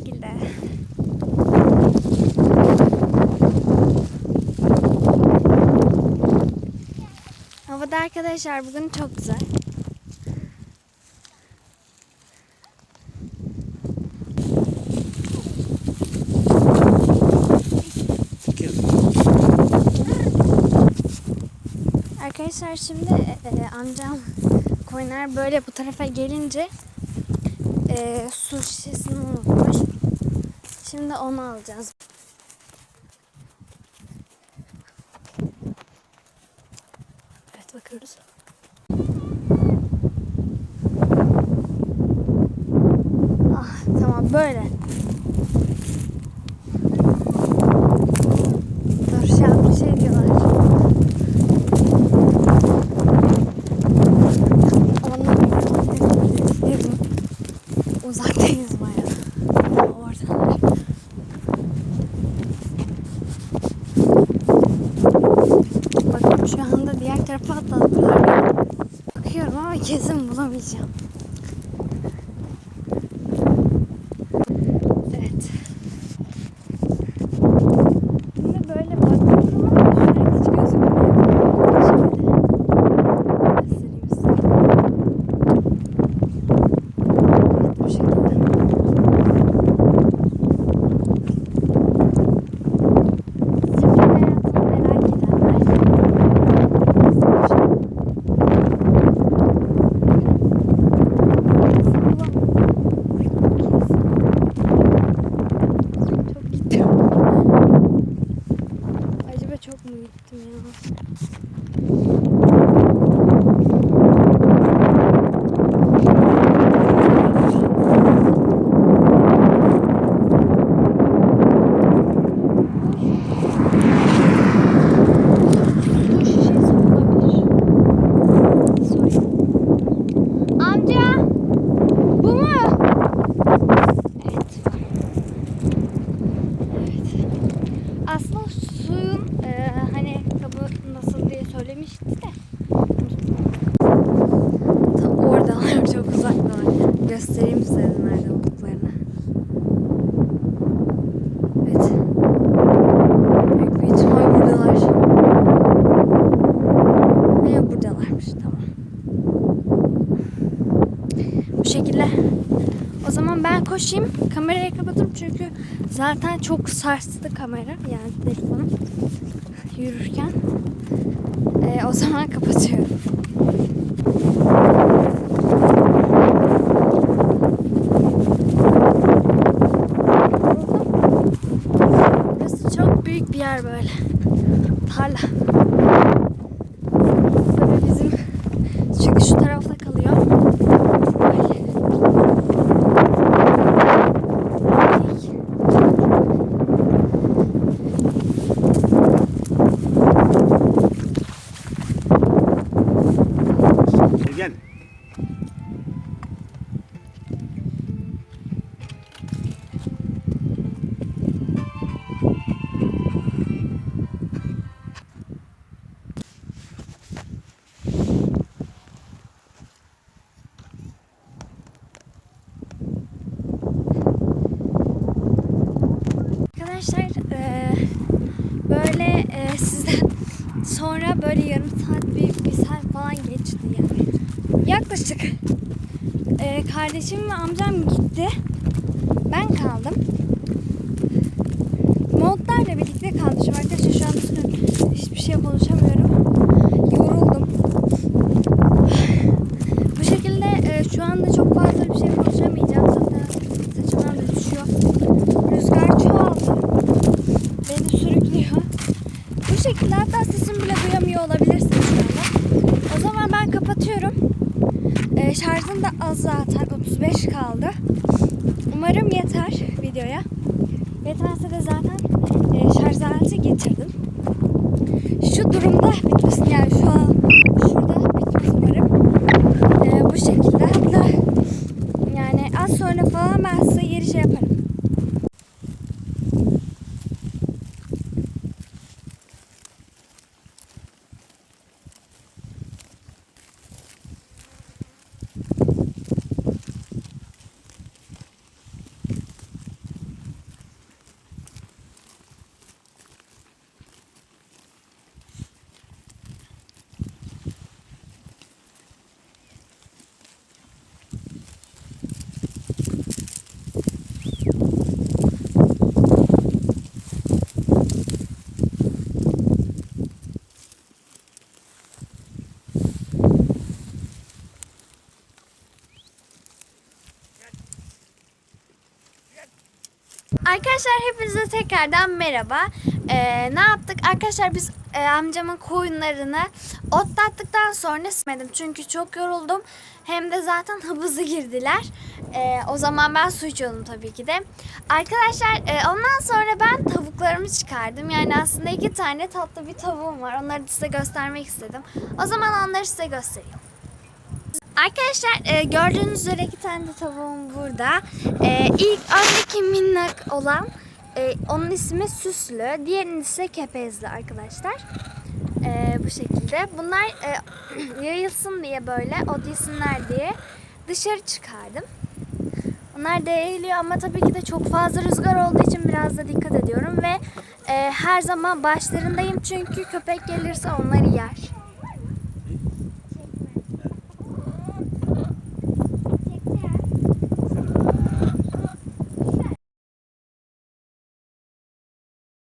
şekilde. Havada arkadaşlar bugün çok güzel. Arkadaşlar şimdi e, amcam koynar böyle bu tarafa gelince e, su şişesini unuttu. Şimdi onu alacağız. Evet bakıyoruz. Ah tamam böyle. Dur şu an bir şey diyorlar. Tarafa atladılar. Bakıyorum ama kesin bulamayacağım. Evet. Şimdi böyle bakıyorum ama şu an hiç gözükmüyor. Şöyle göstereyim size. Evet, bu şekilde. Şimdi hayatını merak edenler çok gittim. Acaba çok mu gittim ya? Su şişesi olabilir. Sorayım. Amca! Bu mu? Evet. Evet. Aslında suyun e, hani kabı nasıl diye söylemişti de. Tam oradalar çok uzaklar. Göstereyim size nerede olduklarını. Evet. Büyük bir ihtimal buradalar. Evet buradalarmış tamam. Bu şekilde. O zaman ben koşayım. Kamerayı kapatırım çünkü zaten çok sarstı kamera. Yani telefonum yürürken. Ee, o zaman kapatıyorum. Çok büyük bir yer böyle. Tarla. Sonra böyle yarım saat bir, bir saat falan geçti yani. Yaklaşık eee, kardeşim ve amcam gitti. Ben kaldım. Montlarla birlikte kalmışım. Arkadaşlar şu an hiçbir şey konuşamıyorum. Yoruldum. Bu şekilde eee, şu anda çok fazla bir şey konuşamayacağım. Zaten saçımdan da düşüyor. Rüzgar çoğaldı. Beni sürüklüyor. Bu şekilde hatta sesimi bile duyamıyor olabilirsiniz şu. O zaman ben kapatıyorum. Ee, şarjım da az zaten. 35 kaldı. Umarım yeter videoya. Yeterse de zaten e, şarj aleti getirdim. Şu durumda bitmesin yani şu an şurada bitmez umarım. Ee, bu şekilde hatta yani az sonra falan ben size Arkadaşlar hepinize tekrardan merhaba. Ee, ne yaptık? Arkadaşlar biz e, amcamın koyunlarını otlattıktan sonra smedim. Çünkü çok yoruldum. Hem de zaten hıbızı girdiler. Ee, o zaman ben su içiyordum tabii ki de. Arkadaşlar e, ondan sonra ben tavuklarımı çıkardım. Yani aslında iki tane tatlı bir tavuğum var. Onları size göstermek istedim. O zaman onları size göstereyim. Arkadaşlar e, gördüğünüz üzere iki tane de tavuğum burada. E, ilk öndeki minnak olan e, onun ismi Süslü. Diğerinin ise Kepezli arkadaşlar. E, bu şekilde. Bunlar e, yayılsın diye böyle odilsinler diye dışarı çıkardım. Onlar da eğiliyor ama tabii ki de çok fazla rüzgar olduğu için biraz da dikkat ediyorum ve e, her zaman başlarındayım çünkü köpek gelirse onları yer.